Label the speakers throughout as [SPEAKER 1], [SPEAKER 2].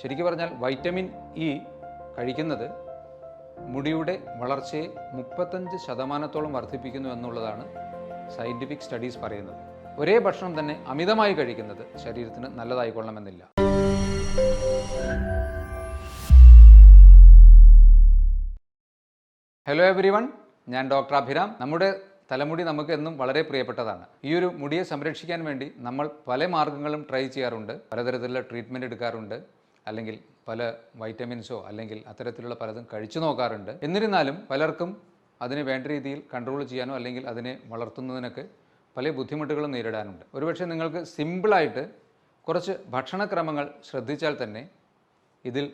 [SPEAKER 1] ശരിക്കും പറഞ്ഞാൽ vitamin E കഴിക്കുന്നത് മുടിയുടെ വളർച്ചയെ മുപ്പത്തഞ്ച് ശതമാനത്തോളം വർദ്ധിപ്പിക്കുന്നു എന്നുള്ളതാണ് സയന്റിഫിക് സ്റ്റഡീസ് പറയുന്നത്. ഒരേ ഭക്ഷണം തന്നെ അമിതമായി കഴിക്കുന്നത് ശരീരത്തിന് നല്ലതായിക്കൊള്ളണമെന്നില്ല. ഹലോ എവരി വൺ ഞാൻ ഡോക്ടർ അഭിരാം. നമ്മുടെ തലമുടി നമുക്ക് എന്നും വളരെ പ്രിയപ്പെട്ടതാണ്. ഈ ഒരു മുടിയെ സംരക്ഷിക്കാൻ വേണ്ടി നമ്മൾ പല മാർഗങ്ങളും ട്രൈ ചെയ്യാറുണ്ട്. പലതരത്തിലുള്ള ട്രീറ്റ്മെന്റ് എടുക്കാറുണ്ട്. അല്ലെങ്കിൽ പല വൈറ്റമിൻസോ അല്ലെങ്കിൽ അത്തരത്തിലുള്ള പലതും കഴിച്ചു നോക്കാറുണ്ട്. എന്നിരുന്നാലും പലർക്കും അതിനെ വേണ്ട രീതിയിൽ കൺട്രോൾ ചെയ്യാനോ അല്ലെങ്കിൽ അതിനെ വളർത്തുന്നതിനൊക്കെ പല ബുദ്ധിമുട്ടുകളും നേരിടാനുണ്ട്. ഒരുപക്ഷെ നിങ്ങൾക്ക് സിമ്പിളായിട്ട് കുറച്ച് ഭക്ഷണക്രമങ്ങൾ ശ്രദ്ധിച്ചാൽ തന്നെ ഇതിൽ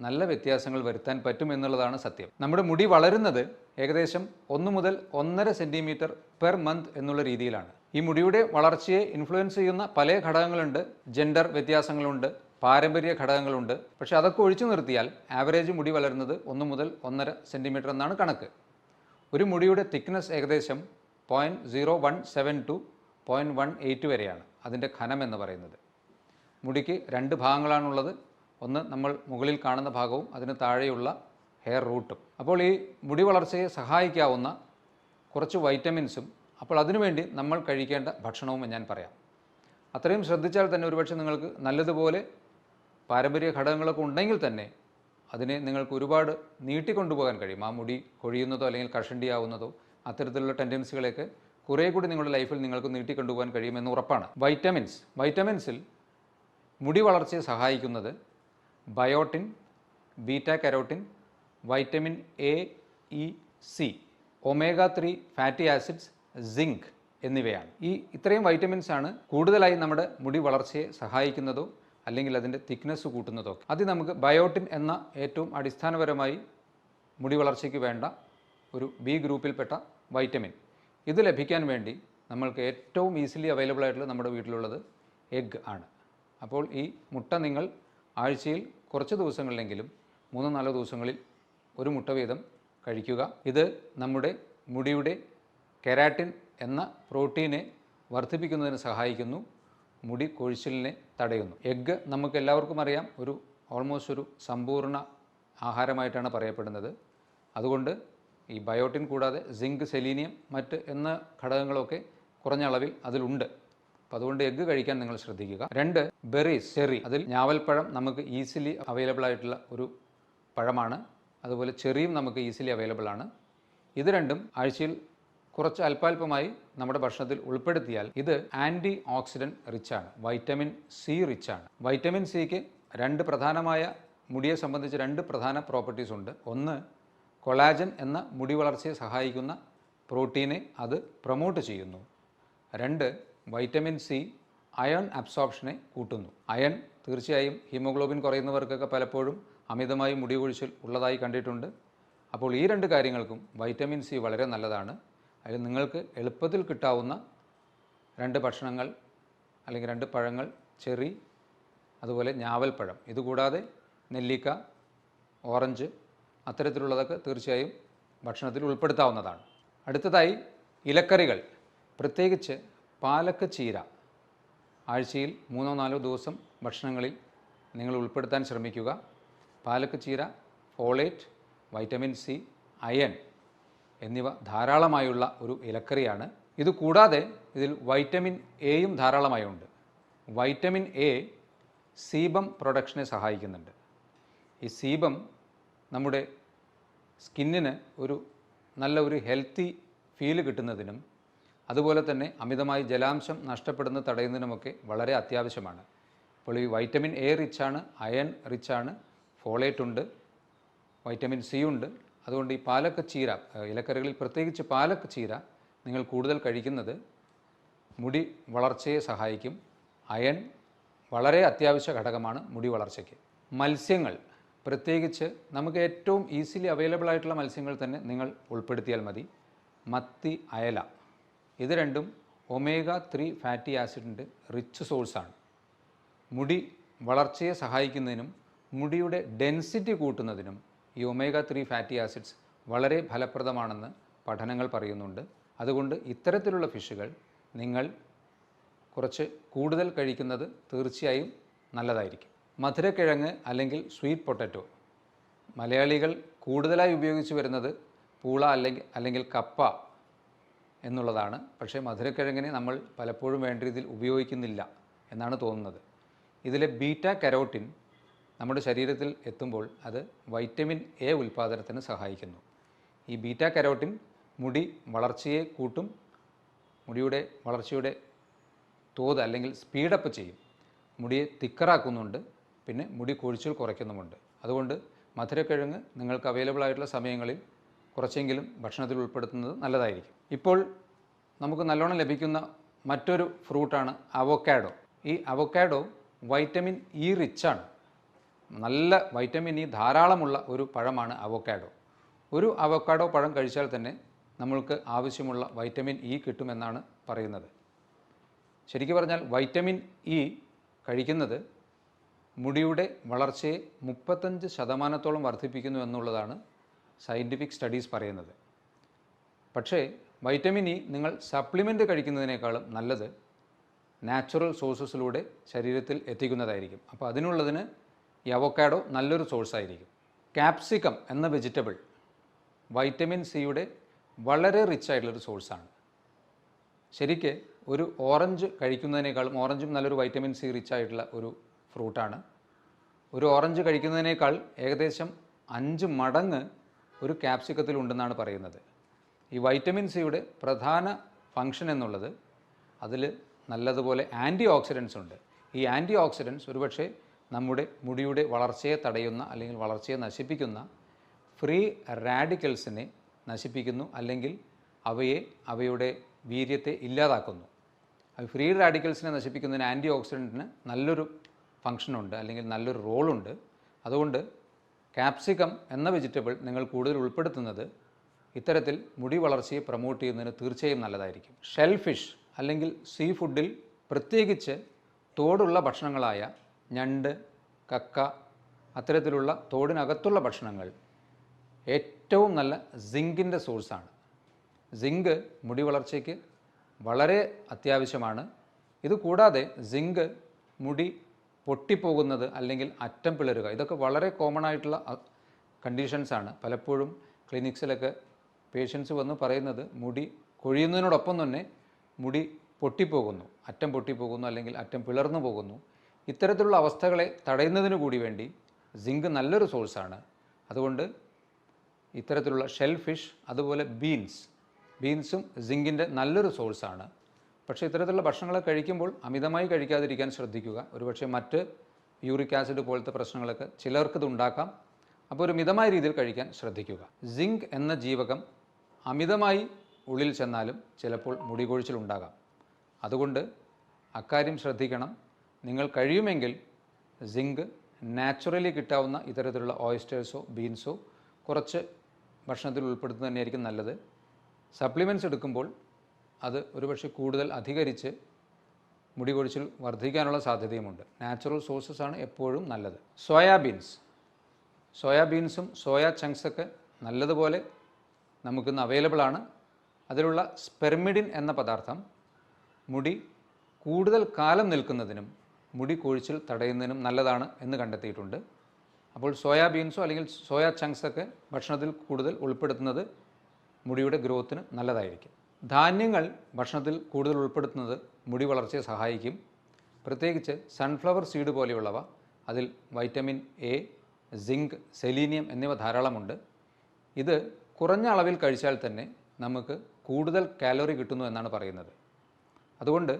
[SPEAKER 1] നല്ല വ്യത്യാസങ്ങൾ വരുത്താൻ പറ്റും എന്നുള്ളതാണ് സത്യം. നമ്മുടെ മുടി വളരുന്നത് ഏകദേശം ഒന്ന് മുതൽ ഒന്നര സെന്റിമീറ്റർ പെർ മന്ത് എന്നുള്ള രീതിയിലാണ്. ഈ മുടിയുടെ വളർച്ചയെ ഇൻഫ്ലുവൻസ് ചെയ്യുന്ന പല ഘടകങ്ങളുണ്ട്. ജെൻഡർ വ്യത്യാസങ്ങളുണ്ട്. പാരമ്പര്യ ഘടകങ്ങളുണ്ട്. പക്ഷേ അതൊക്കെ ഒഴിച്ചു നിർത്തിയാൽ ആവറേജ് മുടി വളരുന്നത് ഒന്ന് മുതൽ ഒന്നര സെന്റിമീറ്റർ എന്നാണ് കണക്ക്. ഒരു മുടിയുടെ തിക്നെസ് ഏകദേശം point zero one seven two point one eight വരെയാണ് അതിന്റെ ഖനം എന്ന് പറയുന്നത്. മുടിക്ക് രണ്ട് ഭാഗങ്ങളാണുള്ളത്. ഒന്ന് നമ്മൾ മുകളിൽ കാണുന്ന ഭാഗവും അതിന് താഴെയുള്ള ഹെയർ റൂട്ടും അപ്പോൾ ഈ മുടി വളർച്ചയെ സഹായിക്കാവുന്ന കുറച്ച് വൈറ്റമിൻസും അപ്പോൾ അതിനുവേണ്ടി നമ്മൾ കഴിക്കേണ്ട ഭക്ഷണവും ഞാൻ പറയാം. അത്രയും ശ്രദ്ധിച്ചാൽ തന്നെ ഒരുപക്ഷെ നിങ്ങൾക്ക് നല്ലതുപോലെ പാരമ്പര്യ ഘടകങ്ങളൊക്കെ ഉണ്ടെങ്കിൽ തന്നെ അതിനെ നിങ്ങൾക്ക് ഒരുപാട് നീട്ടിക്കൊണ്ടുപോകാൻ കഴിയും. ആ മുടി കൊഴിയുന്നതോ അല്ലെങ്കിൽ കഷണ്ടി ആവുന്നതോ അത്തരത്തിലുള്ള ടെൻഡൻസികളെയൊക്കെ കുറേ കൂടി നിങ്ങളുടെ ലൈഫിൽ നിങ്ങൾക്ക് നീട്ടിക്കൊണ്ടുപോകാൻ കഴിയുമെന്ന് ഉറപ്പാണ്. വൈറ്റമിൻസ് വൈറ്റമിൻസിൽ മുടി വളർച്ചയെ സഹായിക്കുന്നത് biotin beta carotene vitamin A E C omega three fatty acids zinc എന്നിവയാണ്. ഈ ഇത്രയും വൈറ്റമിൻസ് ആണ് കൂടുതലായി നമ്മുടെ മുടി വളർച്ചയെ സഹായിക്കുന്നതോ അല്ലെങ്കിൽ അതിന്റെ തിക്നെസ് കൂട്ടുന്നതോ ഒക്കെ അത് നമുക്ക് ബയോട്ടിൻ എന്ന ഏറ്റവും അടിസ്ഥാനപരമായി മുടി വളർച്ചയ്ക്ക് വേണ്ട ഒരു ബി ഗ്രൂപ്പിൽപ്പെട്ട വൈറ്റമിൻ ഇത് ലഭിക്കാൻ വേണ്ടി നമ്മൾക്ക് ഏറ്റവും ഈസിലി അവൈലബിൾ ആയിട്ടുള്ള നമ്മുടെ വീട്ടിലുള്ളത് എഗ് ആണ്. അപ്പോൾ ഈ മുട്ട നിങ്ങൾ ആഴ്ചയിൽ കുറച്ച് ദിവസങ്ങളിലെങ്കിലും മൂന്നോ നാലോ ദിവസങ്ങളിൽ ഒരു മുട്ട വീതം കഴിക്കുക. ഇത് നമ്മുടെ മുടിയുടെ കെരാറ്റിൻ എന്ന പ്രോട്ടീനെ വർദ്ധിപ്പിക്കുന്നതിന് സഹായിക്കുന്നു. മുടി കൊഴിച്ചിലിനെ തടയുന്നു. എഗ്ഗ് നമുക്ക് എല്ലാവർക്കും അറിയാം. ഒരു ഓൾമോസ്റ്റ് ഒരു സമ്പൂർണ ആഹാരമായിട്ടാണ് പറയപ്പെടുന്നത്. അതുകൊണ്ട് ഈ ബയോട്ടിൻ കൂടാതെ സിങ്ക് സെലീനിയം മറ്റ് എന്ന ഘടകങ്ങളൊക്കെ കുറഞ്ഞ അളവിൽ അതിലുണ്ട്. അപ്പോൾ അതുകൊണ്ട് എഗ്ഗ് കഴിക്കാൻ നിങ്ങൾ ശ്രദ്ധിക്കുക. രണ്ട് ബെറി ചെറി. അതിൽ ഞാവൽപ്പഴം നമുക്ക് ഈസിലി അവൈലബിൾ ആയിട്ടുള്ള ഒരു പഴമാണ്. അതുപോലെ ചെറിയും നമുക്ക് ഈസിലി അവൈലബിൾ ആണ്. ഇത് രണ്ടും ആഴ്ചയിൽ കുറച്ച് അല്പാൽപമായി നമ്മുടെ ഭക്ഷണത്തിൽ ഉൾപ്പെടുത്തിയാൽ ഇത് ആന്റി ഓക്സിഡന്റ് റിച്ചാണ് വൈറ്റമിൻ സി റിച്ചാണ്. വൈറ്റമിൻ സിക്ക് രണ്ട് പ്രധാനമായ മുടിയെ സംബന്ധിച്ച് രണ്ട് പ്രധാന പ്രോപ്പർട്ടീസ് ഉണ്ട്. ഒന്ന് കൊളാജൻ എന്ന മുടി വളർച്ചയെ സഹായിക്കുന്ന പ്രോട്ടീനെ അത് പ്രൊമോട്ട് ചെയ്യുന്നു. രണ്ട് വൈറ്റമിൻ സി അയൺ അബ്സോർപ്ഷനെ കൂട്ടുന്നു. അയൺ തീർച്ചയായും ഹീമോഗ്ലോബിൻ കുറയുന്നവർക്കൊക്കെ പലപ്പോഴും അമിതമായി മുടി കൊഴിച്ചിൽ ഉള്ളതായി കണ്ടിട്ടുണ്ട്. അപ്പോൾ ഈ രണ്ട് കാര്യങ്ങൾക്കും വൈറ്റമിൻ സി വളരെ നല്ലതാണ്. അതിൽ നിങ്ങൾക്ക് എളുപ്പത്തിൽ കിട്ടാവുന്ന രണ്ട് ഭക്ഷണങ്ങൾ അല്ലെങ്കിൽ രണ്ട് പഴങ്ങൾ ചെറി അതുപോലെ ഞാവൽപ്പഴം ഇതുകൂടാതെ നെല്ലിക്ക ഓറഞ്ച് അത്തരത്തിലുള്ളതൊക്കെ തീർച്ചയായും ഭക്ഷണത്തിൽ ഉൾപ്പെടുത്താവുന്നതാണ്. അടുത്തതായി ഇലക്കറികൾ. പ്രത്യേകിച്ച് പാലക്ക ചീര. ആഴ്ചയിൽ മൂന്നോ നാലോ ദിവസം ഭക്ഷണങ്ങളിൽ നിങ്ങൾ ഉൾപ്പെടുത്താൻ ശ്രമിക്കുക. പാലക്ക ചീര ഫോളേറ്റ് വൈറ്റമിൻ സി അയൺ എന്നിവ ധാരാളമായുള്ള ഒരു ഇലക്കറിയാണ്. ഇത് കൂടാതെ ഇതിൽ വൈറ്റമിൻ എയും ധാരാളമായി ഉണ്ട് വൈറ്റമിൻ എ സീബം പ്രൊഡക്ഷനെ സഹായിക്കുന്നുണ്ട്. ഈ സീബം നമ്മുടെ സ്കിന്നിന് ഒരു നല്ല ഒരു ഹെൽത്തി ഫീൽ കിട്ടുന്നതിനും അതുപോലെ തന്നെ അമിതമായി ജലാംശം നഷ്ടപ്പെടുന്നത് തടയുന്നതിനുമൊക്കെ വളരെ അത്യാവശ്യമാണ്. അപ്പോൾ ഈ വൈറ്റമിൻ എ റിച്ചാണ് അയൺ റിച്ചാണ് ഫോളേറ്റ് ഉണ്ട് വൈറ്റമിൻ സി ഉണ്ട് അതുകൊണ്ട് ഈ പാലക്ക ചീര ഇലക്കറികളിൽ പ്രത്യേകിച്ച് പാലക്ക ചീര നിങ്ങൾ കൂടുതൽ കഴിക്കുന്നത് മുടി വളർച്ചയെ സഹായിക്കും. അയൺ വളരെ അത്യാവശ്യ ഘടകമാണ് മുടി വളർച്ചയ്ക്ക്. മത്സ്യങ്ങൾ പ്രത്യേകിച്ച് നമുക്ക് ഏറ്റവും ഈസിലി അവൈലബിൾ ആയിട്ടുള്ള മത്സ്യങ്ങൾ തന്നെ നിങ്ങൾ ഉൾപ്പെടുത്തിയാൽ മതി. മത്തി അയല ഇത് രണ്ടും ഒമേഗ ത്രീ ഫാറ്റി ആസിഡിന്റെ റിച്ച് സോഴ്സാണ് മുടി വളർച്ചയെ സഹായിക്കുന്നതിനും മുടിയുടെ ഡെൻസിറ്റി കൂട്ടുന്നതിനും ഈ ഒമേഗ ത്രീ ഫാറ്റി ആസിഡ്സ് വളരെ ഫലപ്രദമാണെന്ന് പഠനങ്ങൾ പറയുന്നുണ്ട്. അതുകൊണ്ട് ഇത്തരത്തിലുള്ള ഫിഷുകൾ നിങ്ങൾ കുറച്ച് കൂടുതൽ കഴിക്കുന്നത് തീർച്ചയായും നല്ലതായിരിക്കും. മധുരക്കിഴങ്ങ് അല്ലെങ്കിൽ സ്വീറ്റ് പൊട്ടറ്റോ. മലയാളികൾ കൂടുതലായി ഉപയോഗിച്ച് വരുന്നത് പൂള അല്ലെങ്കിൽ അല്ലെങ്കിൽ കപ്പ എന്നുള്ളതാണ്. പക്ഷേ മധുരക്കിഴങ്ങിനെ നമ്മൾ പലപ്പോഴും വേണ്ട രീതിയിൽ ഉപയോഗിക്കുന്നില്ല എന്നാണ് തോന്നുന്നത്. ഇതിലെ ബീറ്റ കരോട്ടിൻ നമ്മുടെ ശരീരത്തിൽ എത്തുമ്പോൾ അത് വൈറ്റമിൻ എ ഉൽപ്പാദനത്തിന് സഹായിക്കുന്നു. ഈ ബീറ്റ കരോട്ടിൻ മുടി വളർച്ചയെ കൂട്ടും മുടിയുടെ വളർച്ചയുടെ തോത് അല്ലെങ്കിൽ സ്പീഡപ്പ് ചെയ്യും. മുടിയെ തിക്കറാക്കുന്നുണ്ട് പിന്നെ മുടി കൊഴിച്ചിൽ കുറയ്ക്കുന്നുമുണ്ട്. അതുകൊണ്ട് മധുരക്കിഴങ്ങ് നിങ്ങൾക്ക് അവൈലബിൾ ആയിട്ടുള്ള സമയങ്ങളിൽ കുറച്ചെങ്കിലും ഭക്ഷണത്തിൽ ഉൾപ്പെടുത്തുന്നത് നല്ലതായിരിക്കും. ഇപ്പോൾ നമുക്ക് നല്ലോണം ലഭിക്കുന്ന മറ്റൊരു ഫ്രൂട്ടാണ് അവോക്കാഡോ ഈ അവോക്കാഡോ വൈറ്റമിൻ ഇ റിച്ചാണ് നല്ല വൈറ്റമിൻ ഇ ധാരാളമുള്ള ഒരു പഴമാണ് അവോക്കാഡോ. ഒരു അവോക്കാഡോ പഴം കഴിച്ചാൽ തന്നെ നമ്മൾക്ക് ആവശ്യമുള്ള വൈറ്റമിൻ ഇ കിട്ടുമെന്നാണ് പറയുന്നത്. ശരിക്കും പറഞ്ഞാൽ വൈറ്റമിൻ ഇ കഴിക്കുന്നത് മുടിയുടെ വളർച്ചയെ മുപ്പത്തഞ്ച് ശതമാനത്തോളം വർദ്ധിപ്പിക്കുന്നു എന്നുള്ളതാണ് സയന്റിഫിക് സ്റ്റഡീസ് പറയുന്നത്. പക്ഷേ വൈറ്റമിൻ ഇ നിങ്ങൾ സപ്ലിമെന്റ് കഴിക്കുന്നതിനേക്കാളും നല്ലത് നാച്ചുറൽ സോഴ്സസിലൂടെ ശരീരത്തിൽ എത്തിക്കുന്നതായിരിക്കും. അപ്പോൾ അതിനുള്ളതിന് ഈ അവക്കാഡോ നല്ലൊരു സോഴ്സായിരിക്കും. ക്യാപ്സിക്കം എന്ന വെജിറ്റബിൾ വൈറ്റമിൻ സിയുടെ വളരെ റിച്ച് ആയിട്ടുള്ളൊരു സോഴ്സാണ്. ശരിക്ക് ഒരു ഓറഞ്ച് കഴിക്കുന്നതിനേക്കാളും ഓറഞ്ചും നല്ലൊരു വൈറ്റമിൻ സി റിച്ച് ആയിട്ടുള്ള ഒരു ഫ്രൂട്ടാണ്. ഒരു ഓറഞ്ച് കഴിക്കുന്നതിനേക്കാൾ ഏകദേശം അഞ്ച് മടങ്ങ് ഒരു ക്യാപ്സിക്കത്തിലുണ്ടെന്നാണ് പറയുന്നത്. ഈ വൈറ്റമിൻ സിയുടെ പ്രധാന ഫങ്ഷൻ എന്നുള്ളത് അതിൽ നല്ലതുപോലെ ആന്റി ഓക്സിഡൻസ് ഉണ്ട്. ഈ ആന്റി ഓക്സിഡൻസ് ഒരുപക്ഷെ നമ്മുടെ മുടിയുടെ വളർച്ചയെ തടയുന്ന അല്ലെങ്കിൽ വളർച്ചയെ നശിപ്പിക്കുന്ന ഫ്രീ റാഡിക്കൽസിനെ നശിപ്പിക്കുന്നു അല്ലെങ്കിൽ അവയെ അവയുടെ വീര്യത്തെ ഇല്ലാതാക്കുന്നു. അത് ഫ്രീ റാഡിക്കൽസിനെ നശിപ്പിക്കുന്നതിന് ആന്റി ഓക്സിഡന്റിന് നല്ലൊരു ഫങ്ഷനുണ്ട് അല്ലെങ്കിൽ നല്ലൊരു റോളുണ്ട്. അതുകൊണ്ട് കാപ്സിക്കം എന്ന വെജിറ്റബിൾ നിങ്ങൾ കൂടുതൽ ഉൾപ്പെടുത്തുന്നത് ഇത്തരത്തിൽ മുടി വളർച്ചയെ പ്രൊമോട്ട് ചെയ്യുന്നതിന് തീർച്ചയായും നല്ലതായിരിക്കും. ഷെൽഫിഷ് അല്ലെങ്കിൽ സീ ഫുഡിൽ പ്രത്യേകിച്ച് തോടുള്ള ഭക്ഷണങ്ങളായ ഞണ്ട് കക്ക അത്തരത്തിലുള്ള തോടിനകത്തുള്ള ഭക്ഷണങ്ങൾ ഏറ്റവും നല്ല സിങ്കിന്റെ സോഴ്സാണ് സിങ്ക് മുടി വളർച്ചയ്ക്ക് വളരെ അത്യാവശ്യമാണ്. ഇതുകൂടാതെ സിങ്ക് മുടി പൊട്ടിപ്പോകുന്നത് അല്ലെങ്കിൽ അറ്റം പിളരുക ഇതൊക്കെ വളരെ കോമൺ ആയിട്ടുള്ള കണ്ടീഷൻസാണ് പലപ്പോഴും ക്ലിനിക്സിലൊക്കെ പേഷ്യൻസ് വന്ന് പറയുന്നത് മുടി കൊഴിയുന്നതിനോടൊപ്പം തന്നെ മുടി പൊട്ടിപ്പോകുന്നു അറ്റം പൊട്ടിപ്പോകുന്നു അല്ലെങ്കിൽ അറ്റം പിളർന്നു പോകുന്നു. ഇത്തരത്തിലുള്ള അവസ്ഥകളെ തടയുന്നതിന് കൂടി വേണ്ടി സിങ്ക് നല്ലൊരു സോഴ്സാണ് അതുകൊണ്ട് ഇത്തരത്തിലുള്ള ഷെൽ ഫിഷ് അതുപോലെ ബീൻസ് ബീൻസും സിങ്കിന്റെ നല്ലൊരു സോഴ്സാണ് പക്ഷേ ഇത്തരത്തിലുള്ള ഭക്ഷണങ്ങൾ കഴിക്കുമ്പോൾ അമിതമായി കഴിക്കാതിരിക്കാൻ ശ്രദ്ധിക്കുക. ഒരുപക്ഷെ മറ്റ് യൂറിക് ആസിഡ് പോലത്തെ പ്രശ്നങ്ങളൊക്കെ ചിലർക്കത് ഉണ്ടാക്കാം. അപ്പോൾ ഒരു മിതമായ രീതിയിൽ കഴിക്കാൻ ശ്രദ്ധിക്കുക. സിങ്ക് എന്ന ജീവകം അമിതമായി ഉള്ളിൽ ചെന്നാലും ചിലപ്പോൾ മുടികൊഴിച്ചിലുണ്ടാകാം അതുകൊണ്ട് അക്കാര്യം ശ്രദ്ധിക്കണം. നിങ്ങൾ കഴിയുമെങ്കിൽ സിങ്ക് നാച്ചുറലി കിട്ടാവുന്ന ഇത്തരത്തിലുള്ള ഓയിസ്റ്റേഴ്സോ ബീൻസോ കുറച്ച് ഭക്ഷണത്തിൽ ഉൾപ്പെടുത്തുന്നത് തന്നെയായിരിക്കും നല്ലത്. സപ്ലിമെന്റ്സ് എടുക്കുമ്പോൾ അത് ഒരുപക്ഷെ കൂടുതൽ അധികരിച്ച് മുടി കൊഴിച്ചിൽ വർദ്ധിക്കാനുള്ള സാധ്യതയുമുണ്ട്. നാച്ചുറൽ സോഴ്സസ് ആണ് എപ്പോഴും നല്ലത്. സോയാബീൻസ് സോയാബീൻസും സോയ ചങ്ക്സൊക്കെ നല്ലതുപോലെ നമുക്കിന്ന് അവൈലബിൾ ആണ്. അതിലുള്ള സ്പെർമിഡിൻ എന്ന പദാർത്ഥം മുടി കൂടുതൽ കാലം നിൽക്കുന്നതിനും മുടി കൊഴിച്ചിൽ തടയുന്നതിനും നല്ലതാണ് എന്ന് കണ്ടെത്തിയിട്ടുണ്ട്. അപ്പോൾ സോയാബീൻസോ അല്ലെങ്കിൽ സോയാ ചങ്ക്സൊക്കെ ഭക്ഷണത്തിൽ കൂടുതൽ ഉൾപ്പെടുത്തുന്നത് മുടിയുടെ ഗ്രോത്തിന് നല്ലതായിരിക്കും. ധാന്യങ്ങൾ ഭക്ഷണത്തിൽ കൂടുതൽ ഉൾപ്പെടുത്തുന്നത് മുടി വളർച്ചയെ സഹായിക്കും. പ്രത്യേകിച്ച് സൺഫ്ലവർ സീഡ് പോലെയുള്ളവ അതിൽ വൈറ്റമിൻ എ സിങ്ക് സെലീനിയം എന്നിവ ധാരാളമുണ്ട്. ഇത് കുറഞ്ഞ അളവിൽ കഴിച്ചാൽ തന്നെ നമുക്ക് കൂടുതൽ കാലോറി കിട്ടുന്നു എന്നാണ് പറയുന്നത്. അതുകൊണ്ട്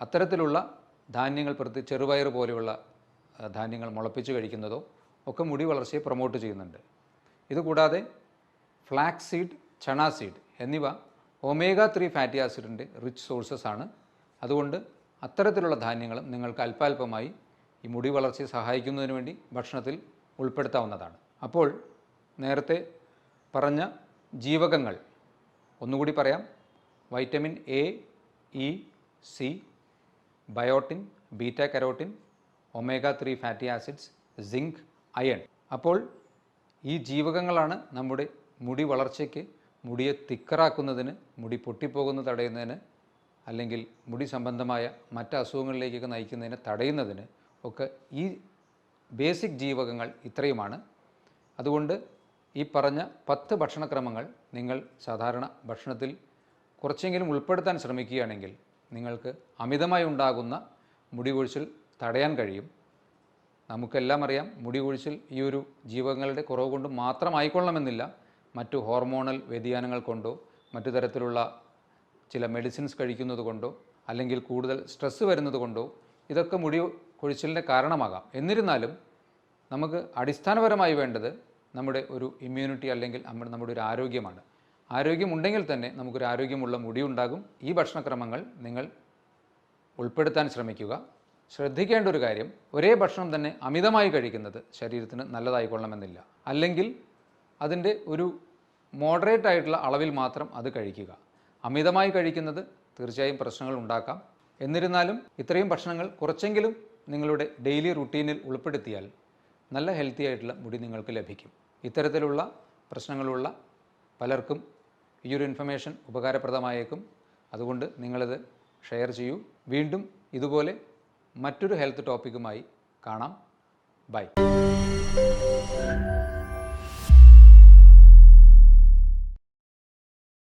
[SPEAKER 1] അത്തരത്തിലുള്ള ധാന്യങ്ങൾ പ്രതി ചെറുപയർ പോലെയുള്ള ധാന്യങ്ങൾ മുളപ്പിച്ച് കഴിക്കുന്നതോ ഒക്കെ മുടി വളർച്ചയെ പ്രൊമോട്ട് ചെയ്യുന്നുണ്ട്. ഇതുകൂടാതെ ഫ്ലാക്സ് സീഡ് ചണ സീഡ് എന്നിവ ഒമേഗ ത്രീ ഫാറ്റി ആസിഡിന്റെ റിച്ച് സോഴ്സസ് ആണ്. അതുകൊണ്ട് അത്തരത്തിലുള്ള ധാന്യങ്ങളും നിങ്ങൾക്ക് അല്പാൽപമായി ഈ മുടി വളർച്ചയെ സഹായിക്കുന്നതിന് വേണ്ടി ഭക്ഷണത്തിൽ ഉൾപ്പെടുത്താവുന്നതാണ്. അപ്പോൾ നേരത്തെ പറഞ്ഞ ജീവകങ്ങൾ ഒന്നുകൂടി പറയാം. Vitamin A E C biotin beta carotene omega three fatty acids zinc iron. അപ്പോൾ ഈ ജീവകങ്ങളാണ് നമ്മുടെ മുടി വളർച്ചയ്ക്ക് മുടിയെ തിക്കറാക്കുന്നതിന് മുടി പൊട്ടിപ്പോകുന്നത് തടയുന്നതിന് അല്ലെങ്കിൽ മുടി സംബന്ധമായ മറ്റ് അസുഖങ്ങളിലേക്കൊക്കെ നയിക്കുന്നതിന് തടയുന്നതിന് ഒക്കെ ഈ ബേസിക് ജീവകങ്ങൾ ഇത്രയുമാണ്. അതുകൊണ്ട് ഈ പറഞ്ഞ പത്ത് ഭക്ഷണക്രമങ്ങൾ നിങ്ങൾ സാധാരണ ഭക്ഷണത്തിൽ കുറച്ചെങ്കിലും ഉൾപ്പെടുത്താൻ ശ്രമിക്കുകയാണെങ്കിൽ നിങ്ങൾക്ക് അമിതമായി ഉണ്ടാകുന്ന മുടി കൊഴിച്ചിൽ തടയാൻ കഴിയും. നമുക്കെല്ലാം അറിയാം മുടി കൊഴിച്ചിൽ ഈ ഒരു ജീവകങ്ങളുടെ കുറവ് കൊണ്ട് മാത്രമായിക്കൊള്ളണമെന്നില്ല മറ്റു ഹോർമോണൽ വ്യതിയാനങ്ങൾ കൊണ്ടോ മറ്റു തരത്തിലുള്ള ചില മെഡിസിൻസ് കഴിക്കുന്നത് കൊണ്ടോ അല്ലെങ്കിൽ കൂടുതൽ സ്ട്രെസ്സ് വരുന്നത് കൊണ്ടോ ഇതൊക്കെ മുടി കൊഴിച്ചിലിന്റെ കാരണമാകാം. എന്നിരുന്നാലും നമുക്ക് അടിസ്ഥാനപരമായി വേണ്ടത് നമ്മുടെ ഒരു ഇമ്മ്യൂണിറ്റി അല്ലെങ്കിൽ നമ്മുടെ നമ്മുടെ ഒരു ആരോഗ്യമാണ്. ആരോഗ്യമുണ്ടെങ്കിൽ തന്നെ നമുക്കൊരു ആരോഗ്യമുള്ള മുടി ഉണ്ടാകും ഈ ഭക്ഷണക്രമങ്ങൾ നിങ്ങൾ ഉൾപ്പെടുത്താൻ ശ്രമിക്കുക. ശ്രദ്ധിക്കേണ്ട ഒരു കാര്യം ഒരേ ഭക്ഷണം തന്നെ അമിതമായി കഴിക്കുന്നത് ശരീരത്തിന് നല്ലതായിക്കൊള്ളണമെന്നില്ല. അല്ലെങ്കിൽ അതിന്റെ ഒരു മോഡറേറ്റ് ആയിട്ടുള്ള അളവിൽ മാത്രം അത് കഴിക്കുക. അമിതമായി കഴിക്കുന്നത് തീർച്ചയായും പ്രശ്നങ്ങൾ ഉണ്ടാക്കാം. എന്നിരുന്നാലും ഇത്രയും ഭക്ഷണങ്ങൾ കുറച്ചെങ്കിലും നിങ്ങളുടെ ഡെയിലി റുട്ടീനിൽ ഉൾപ്പെടുത്തിയാൽ നല്ല ഹെൽത്തി ആയിട്ടുള്ള മുടി നിങ്ങൾക്ക് ലഭിക്കും. ഇത്തരത്തിലുള്ള പ്രശ്നങ്ങളുള്ള പലർക്കും ഈ ഒരു ഇൻഫർമേഷൻ ഉപകാരപ്രദമായേക്കും. അതുകൊണ്ട് നിങ്ങളിത് ഷെയർ ചെയ്യൂ. വീണ്ടും ഇതുപോലെ മറ്റൊരു ഹെൽത്ത് ടോപ്പിക്കുമായി കാണാം. ബൈ